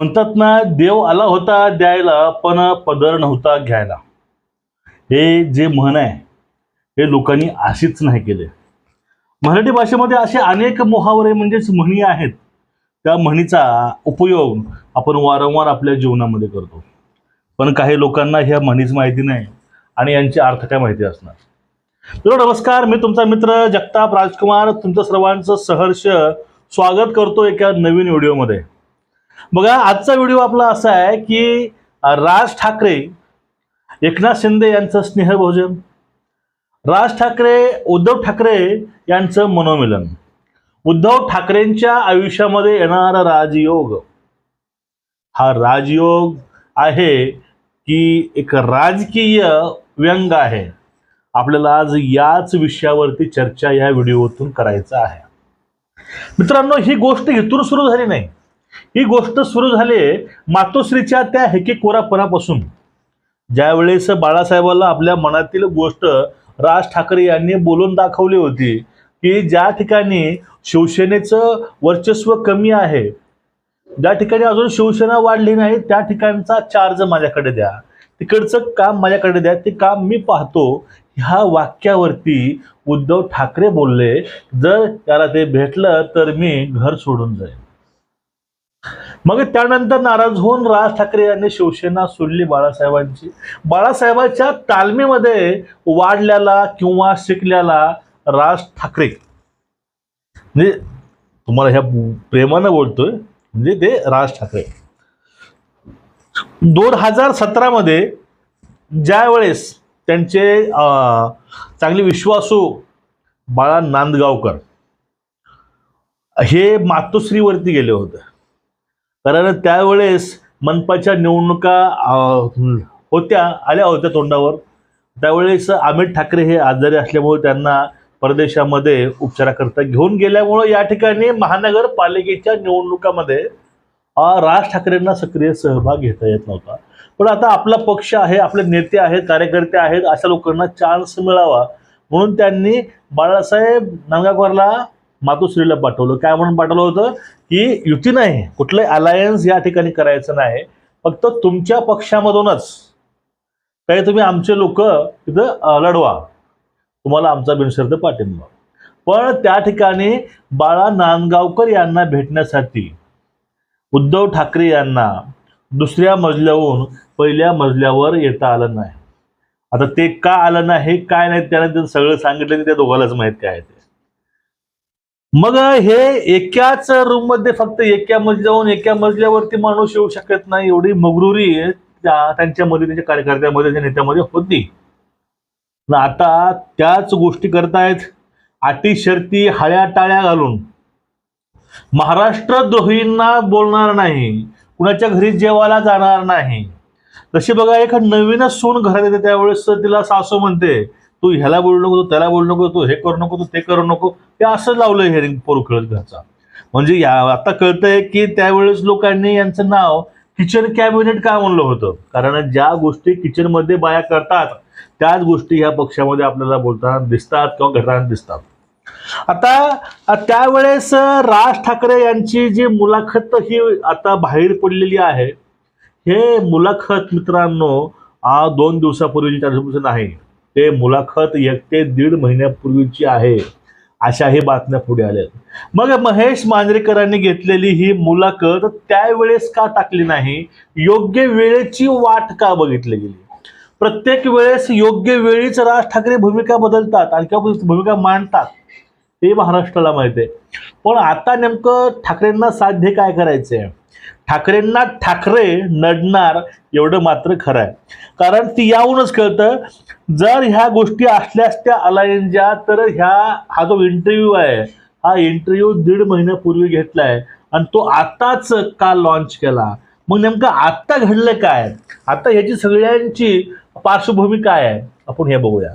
म्हणतात ना देव आला होता द्यायला पण पदर नव्हता घ्यायला. हे जे म्हण आहे हे लोकांनी अशीच नाही केले. मराठी भाषेमध्ये असे अनेक मोहावरे म्हणजेच म्हणी आहेत. त्या म्हणीचा उपयोग आपण वारंवार आपल्या जीवनामध्ये करतो. पण काही लोकांना ह्या म्हणीच माहिती नाही आणि यांचे अर्थ काय माहिती असणार? तर नमस्कार मी तुमचा मित्र जगताप राजकुमार. तुमचं सर्वांचं सहर्ष स्वागत करतो एका नवीन व्हिडिओमध्ये. बघा आजचा व्हिडिओ आपला असा आहे की राज ठाकरे एकनाथ शिंदे यांचं स्नेहभोजन. राज ठाकरे उद्धव ठाकरे यांचं मनोमिलन. उद्धव ठाकरेंच्या आयुष्यामध्ये येणारा राजयोग. हा राजयोग आहे की एक राजकीय व्यंग आहे. आपल्याला आज याच विषयावरती चर्चा या व्हिडिओतून करायचं आहे. मित्रांनो ही गोष्ट इथून सुरू झाली नाही. ही गोष्ट सुरू झाली मातोश्रीच्या त्या हेकेकोरापणापासून. ज्यावेळेस बाळासाहेबाला आपल्या मनातील गोष्ट राज ठाकरे यांनी बोलून दाखवली होती की ज्या ठिकाणी शिवसेनेचं वर्चस्व कमी आहे ज्या ठिकाणी अजून शिवसेना वाढली नाही त्या ठिकाणचा चार्ज माझ्याकडे द्या. तिकडचं काम माझ्याकडे द्या. ते काम मी पाहतो. ह्या वाक्यावरती उद्धव ठाकरे बोलले जर त्याला ते भेटलं तर मी घर सोडून जाईन. मग त्यानंतर नाराज होऊन राज ठाकरे यांनी शिवसेना सोडली बाळासाहेबांची. बाळासाहेबांच्या तालमीमध्ये वाढल्याला किंवा शिकल्याला राज ठाकरे. म्हणजे तुम्हाला ह्या प्रेमानं बोलतोय म्हणजे ते राज ठाकरे. दोन हजार सतरामध्ये ज्या वेळेस त्यांचे अं, चांगले विश्वासू बाळा नांदगावकर हे मातोश्रीवरती गेले होते. कारण त्यावेळेस मनपाच्या निवडणुका होत्या आल्या होत्या तोंडावर. त्यावेळेस अमित ठाकरे हे आजारी असल्यामुळे त्यांना परदेशामध्ये उपचाराकरता घेऊन गेल्यामुळं या ठिकाणी महानगरपालिकेच्या निवडणुकामध्ये राज ठाकरेंना सक्रिय सहभाग घेता येत नव्हता. पण आता आपला पक्ष आहे आपले नेते आहेत कार्यकर्ते आहेत अशा लोकांना चान्स मिळावा म्हणून त्यांनी बाळासाहेब नांदगावकरला मातोश्रीला पाठवलं. काय म्हणून पाठवलं होतं? की युती नाही कुठलं अलायन्स या ठिकाणी करायचं नाही फक्त तुमच्या पक्षामधूनच. काही तुम्ही आमचे लोक तिथं लढवा. तुम्हाला आमचा बिनशर्त पाठिंबा. पण त्या ठिकाणी बाळा नांदगावकर यांना भेटण्यासाठी उद्धव ठाकरे यांना दुसऱ्या मजल्याहून पहिल्या मजल्यावर येता आलं नाही. आता ते का आलं नाही काय नाही त्याने सगळं सांगितलं त्या दोघांनाच माहीत काय आहे ते. मग हे एकाच रूममध्ये फक्त एका मजल्यावरून एका मजल्यावरती माणूस येऊ शकत नाही. एवढी मगरुरी त्यांच्यामध्ये त्यांच्या कार्यकर्त्यामध्ये त्या नेत्यामध्ये होती आता त्याच गोष्टी करतायत. अटी शर्ती हळ्या टाळ्या घालून. महाराष्ट्र द्रोहींना बोलणार नाही. कुणाच्या घरी जेवायला जाणार नाही. तशी बघा एक नवीनच सून घरात येते त्यावेळेस तिला सासू म्हणते तू ह्याला बोलू नको तू त्याला बोलू नको तू हे करू नको तू ते करू नको ते असं लावलं हेरिंग पोरखळत घरचा. म्हणजे या आता कळतंय की त्यावेळेस लोकांनी यांचं नाव किचन कॅबिनेट का म्हणलं होतं? कारण ज्या गोष्टी किचनमध्ये बाया करतात त्याच गोष्टी ह्या पक्षामध्ये आपल्याला बोलताना दिसतात किंवा घडताना दिसतात. आता त्यावेळेस राज ठाकरे यांची जी मुलाखत ही आता बाहेर पडलेली आहे हे मुलाखत मित्रांनो दोन दिवसापूर्वीची चार नाही. ते मुलाखत एक ते दीड महिन्यापूर्वीची आहे अशाही बातम्या पुढे आल्या मग महेश मांजरेकरांनी घेतलेली ही मुलाखत त्यावेळेस का टाकली नाही? योग्य वेळेची वाट का बघितली गेली? प्रत्येक वेळेस योग्य वेळीच राज ठाकरे भूमिका बदलतात आणि किंवा भूमिका मांडतात हे महाराष्ट्राला माहिती आहे. पण आता नेमकं ठाकरेंना साध्य काय करायचंय? ठाकरेंना ठाकरे नडणार एवढं मात्र खरं आहे. कारण ती याहूनच कळतं जर ह्या गोष्टी असल्यास त्या अलायन्सच्या तर ह्या हा जो इंटरव्ह्यू आहे हा इंटरव्ह्यू दीड महिन्यापूर्वी घेतलाय आणि तो आताच का लॉन्च केला. मग नेमकं आत्ता घडलं काय? आता ह्याची सगळ्यांची पार्श्वभूमी काय आहे? आपण हे बघूया.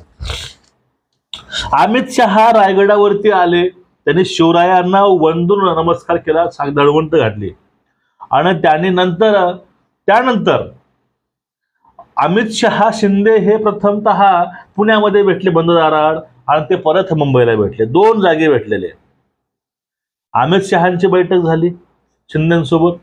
अमित शहा रायगडावरती आले. त्यांनी शिवरायांना वंदून नमस्कार केला साग दळवंत घातली. आणि त्याने नंतर त्यानंतर अमित शहा शिंदे हे प्रथमत पुण्यामध्ये भेटले बंद दाराड आणि ते परत मुंबईला भेटले. दोन जागे भेटलेले. अमित शहांची बैठक झाली शिंदेसोबत.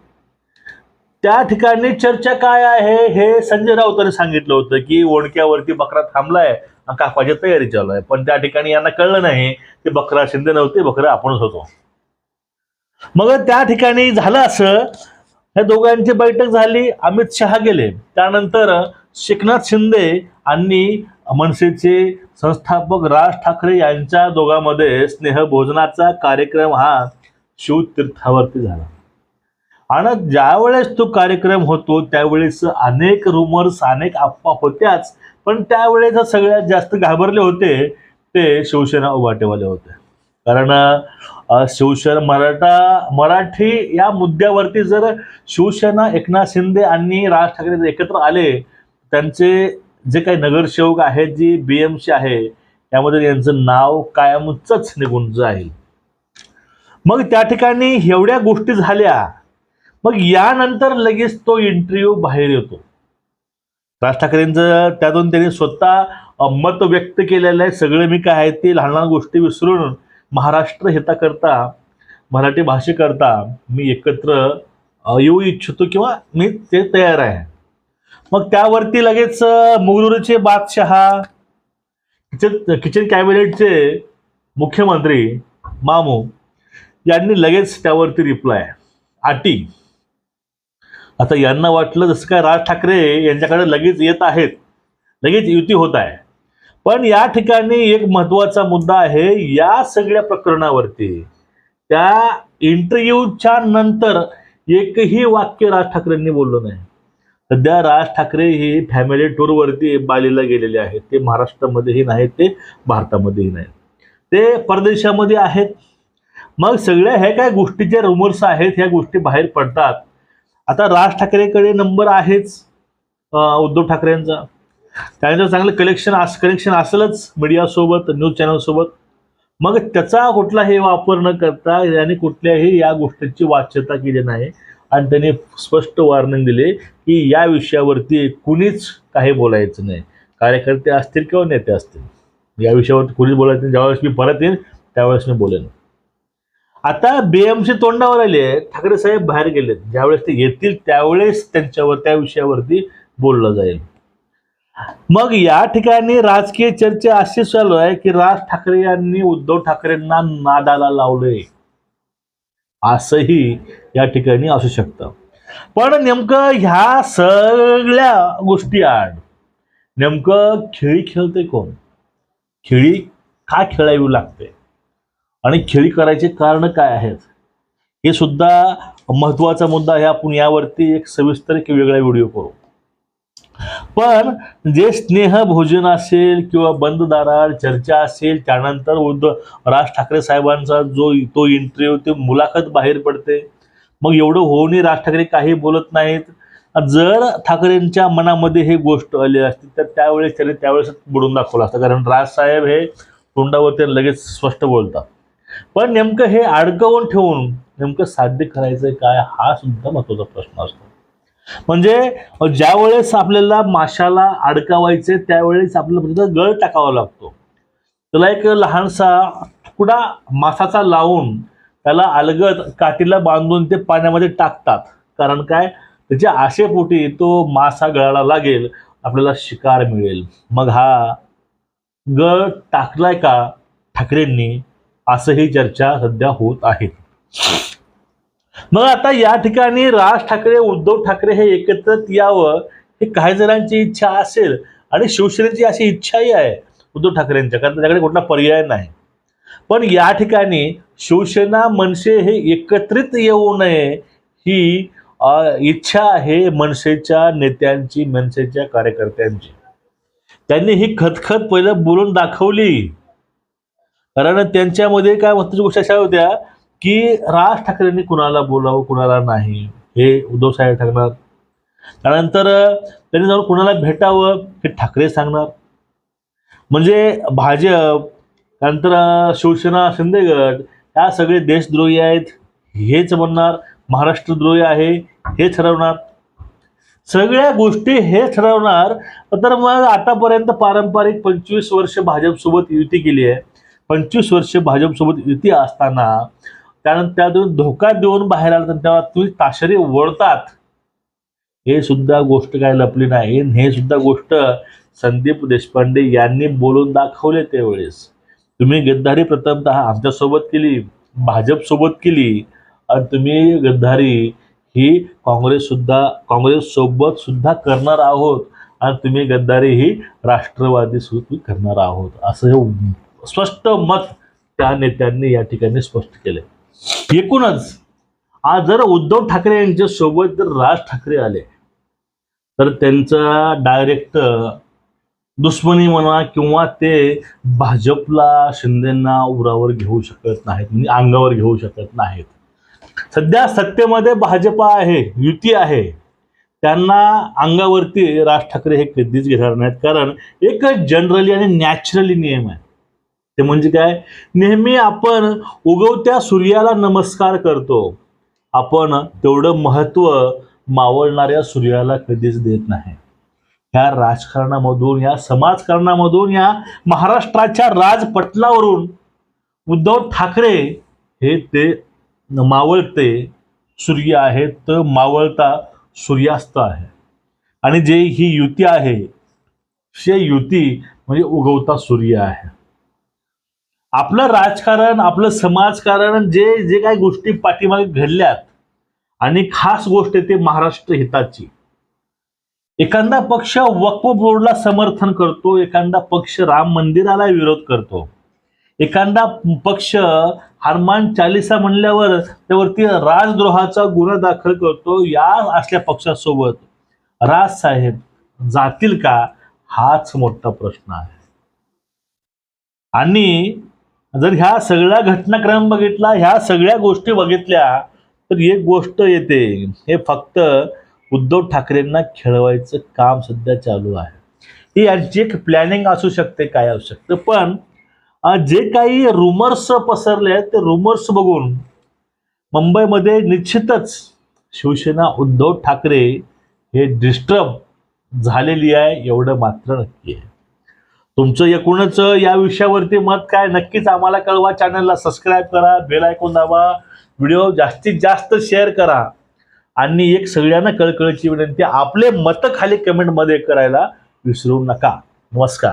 त्या ठिकाणी चर्चा काय आहे हे संजय राऊतांनी सांगितलं होतं की ओणक्यावरती बकरा थांबलाय आणि कापाची तयारी चालू आहे. पण त्या ठिकाणी यांना कळलं नाही ते बकरा शिंदे नव्हते बकरा आपणच होतो. मग त्या ठिकाणी झालं असं ह्या दोघांची बैठक झाली अमित शहा गेले. त्यानंतर शेखनाथ शिंदे आणि मनसेचे संस्थापक राज ठाकरे यांच्या दोघांमध्ये स्नेहभोजनाचा कार्यक्रम हा शिवतीर्थावरती झाला. आणि ज्यावेळेस तो कार्यक्रम होतो त्यावेळेस अनेक रुमर्स अनेक अफवा होत्याच. पण त्यावेळेस सगळ्यात जास्त घाबरले होते ते शिवसेना उभाटेवाले होते. कारण शिवसेना मराठा मराठी या मुद्द्यावरती जर शिवसेना एकनाथ शिंदे आणि राज ठाकरे जर एकत्र आले त्यांचे जे काही नगरसेवक आहेत जी बी एम सी आहे त्यामध्ये यांचं नाव कायमच निघून जाईल. मग त्या ठिकाणी एवढ्या गोष्टी झाल्या मग यानंतर लगेच तो इंटरव्ह्यू बाहेर येतो. राज ठाकरेंचं त्यातून त्यांनी स्वतः मत व्यक्त केलेलं आहे सगळे मी काय आहे ते लहान लहान गोष्टी विसरून महाराष्ट्र हिताकरता मराठी भाषेकरता मी एकत्र येऊ इच्छितो किंवा मी ते तयार आहे. मग त्यावरती लगेच अ, बादशहा किचन किचन कॅबिनेटचे मुख्यमंत्री मामू यांनी लगेच त्यावरती रिप्लाय आटी. आता यांना वाटलं जसं काय राज ठाकरे यांच्याकडे लगेच येत आहेत लगेच युती होत आहे. पण या ठिकाणी एक महत्त्वाचा मुद्दा आहे या सगळ्या प्रकरणावरती. त्या इंटरव्ह्यूच्या नंतर एकही वाक्य राज ठाकरेंनी बोललं नाही. सध्या राज ठाकरे ही फॅमिली टूरवरती बालीला गेलेले आहेत. ते महाराष्ट्रामध्येही नाहीत ते भारतामध्येही नाहीत. ते परदेशामध्ये आहेत. मग सगळ्या ह्या काय गोष्टी ज्या रुमर्स आहेत ह्या गोष्टी बाहेर पडतात. आता राज ठाकरेकडे नंबर आहेच उद्धव ठाकरेंचा. त्यानंतर चांगलं कलेक्शन अस कनेक्शन असेलच मीडियासोबत न्यूज चॅनलसोबत मग त्याचा कुठलाही वापर न करता याने कुठल्याही या गोष्टीची वाच्यता केली नाही. आणि त्यांनी स्पष्ट वार्निंग दिले की या विषयावरती कुणीच काही बोलायचं नाही. कार्यकर्ते असतील किंवा नेते असतील. या विषयावरती कुणीच बोलायचं नाही. ज्यावेळेस मी परत येईन त्यावेळेस मी बोलेन. आता बीएमसी तोंडावर आले ठाकरे साहेब बाहेर गेलेत. ज्यावेळेस ते येतील त्यावेळेस त्यांच्यावर त्या विषयावरती बोललं जाईल. मग या ठिकाणी राजकीय चर्चा अशी चालू आहे की राज ठाकरे यांनी उद्धव ठाकरेंना नादाला लावलंय. असंही या ठिकाणी असू शकतं. पण नेमकं ह्या सगळ्या गोष्टी आड. नेमकं खेळी खेळते कोण? खेळी का खेळावी लागते आणि खेळी करायचे कारण काय आहेत? हे सुद्धा महत्त्वाचा मुद्दा आहे. आपण यावरती एक सविस्तर एक वेगळा व्हिडिओ करू. पण जे स्नेह भोजन असेल किंवा बंद दारात चर्चा असेल त्यानंतर उद्धव राज ठाकरे साहेबांचा जो तो इंटरव्ह्यू ते मुलाखत बाहेर पडते. मग एवढं होऊनही राज ठाकरे काही बोलत नाहीत. जर ठाकरेंच्या मनामध्ये हे गोष्ट आली असती तर त्यावेळेस त्याने त्यावेळेस बुडून दाखवलं असतं. कारण राजसाहेब हे तोंडावरती लगेच स्पष्ट बोलतात. पण नेमकं हे अडकवून ठेवून नेमकं साध्य करायचं काय हा सुद्धा महत्त्वाचा प्रश्न असतो. म्हणजे ज्या वेळेस आपल्याला माशाला अडकावायचे त्यावेळेस आपल्याला फक्त गळ टाकावा लागतो. त्याला एक लहानसा तुकडा मासाचा लावून त्याला अलगद काठीला बांधून ते पाण्यामध्ये टाकतात. कारण काय? त्याच्या आशेपोटी तो मासा गळाला लागेल आपल्याला शिकार मिळेल. मग हा गळ टाकलाय का ठाकरेंनी? असंही चर्चा सध्या होत आहे. मग आता या ठिकाणी राज ठाकरे उद्धव ठाकरे हे एकत्रित यावं हे काही जणांची इच्छा असेल आणि शिवसेनेची अशी इच्छाही आहे उद्धव ठाकरेंच्या कारण त्याच्याकडे कुठला पर्याय नाही. पण या ठिकाणी शिवसेना मनसे हे एकत्रित येऊ नये ही इच्छा आहे मनसेच्या नेत्यांची मनसेच्या कार्यकर्त्यांची. त्यांनी ही खतखत पहिलं बोलून दाखवली. कारण त्यांच्यामध्ये काय महत्वाची गोष्टी अशा होत्या की राज ठाकरेंनी कुणाला बोलावं कुणाला नाही हे उद्धव साहेब ठरणार त्यानंतर त्यांनी जाऊन कुणाला भेटावं हे ठाकरे सांगणार. म्हणजे भाजप त्यानंतर शिवसेना शिंदेगड ह्या सगळे देशद्रोही आहेत हेच म्हणणार. महाराष्ट्रद्रोही आहे हे ठरवणार. सगळ्या गोष्टी हे ठरवणार. तर मग आतापर्यंत पारंपरिक पंचवीस वर्ष भाजपसोबत युती केली आहे. पंचवीस वर्ष भाजपसोबत युती असताना त्यानंतर त्यातून धोका देऊन बाहेर आला तर तेव्हा तुम्ही ताशरी वळतात हे सुद्धा गोष्ट काय लपली नाही. हे सुद्धा गोष्ट संदीप देशपांडे यांनी बोलून दाखवले त्यावेळेस. तुम्ही गद्दारी प्रथमतः आमच्यासोबत केली भाजप सोबत केली आणि तुम्ही गद्दारी ही काँग्रेस सुद्धा काँग्रेस सोबत सुद्धा करणार आहोत. आणि तुम्ही गद्दारी ही राष्ट्रवादी सुद्धा करणार आहोत. असं हे स्पष्ट मत त्या नेत्यांनी या ठिकाणी स्पष्ट केले एकूणच आज जर उद्धव ठाकरे यांच्या सोबत जर राज ठाकरे आले तर त्यांचा डायरेक्ट दुश्मनी म्हणा किंवा ते भाजपला शिंदेना उरावर घेऊ शकत नाहीत म्हणजे अंगावर घेऊ शकत नाहीत. सध्या सत्तेमध्ये भाजप आहे युती आहे. त्यांना अंगावरती राज ठाकरे हे कधीच घेणार नाहीत. कारण एक जनरली आणि नॅचरली नियम आहे. ते म्हणजे काय? नेहमी आपण उगवत्या सूर्याला नमस्कार करतो. आपण तेवढं महत्त्व मावळणाऱ्या सूर्याला कधीच देत नाही. ह्या राजकारणामधून या समाजकारणामधून या महाराष्ट्राच्या राजपटलावरून उद्धव ठाकरे हे ते मावळते. सूर्य आहेत तर मावळता सूर्यास्त आहे. आणि जे ही युती आहे she युती म्हणजे उगवता सूर्य आहे. आपलं राजकारण आपलं समाजकारण जे जे काही गोष्टी पाठीमागे घडल्यात आणि खास गोष्ट आहे ते महाराष्ट्र हिताची. एखादा पक्ष वक्फ बोर्डला समर्थन करतो एखादा पक्ष राम मंदिराला विरोध करतो. एखादा पक्ष हनुमान चालिसा म्हणल्यावर त्यावरती राजद्रोहाचा गुन्हा दाखल करतो या असल्या पक्षासोबत. राज साहेब जातील का? हाच मोठा प्रश्न आहे. आणि जर ह्या सगळ्या घटनाक्रम बघितला ह्या सगळ्या गोष्टी बघितल्या तर एक गोष्ट येते. हे फक्त उद्धव ठाकरेंना खेळवायचं काम सध्या चालू आहे. ही यांची एक प्लॅनिंग असू शकते काय असू शकतं. पण जे काही रुमर्स पसरले आहेत ते रुमर्स बघून मुंबईमध्ये निश्चितच शिवसेना उद्धव ठाकरे हे डिस्टर्ब झालेली आहे एवढं मात्र नक्की आहे. तुमचं एकूणच या विषयावरती मत काय? नक्कीच आम्हाला कळवा. चॅनलला सबस्क्राईब करा बेल ऐकून दाबा. व्हिडिओ जास्तीत जास्त शेअर करा. आणि एक सगळ्यांना कळकळीची विनंती आपले मतं खाली कमेंटमध्ये करायला विसरू नका. नमस्कार.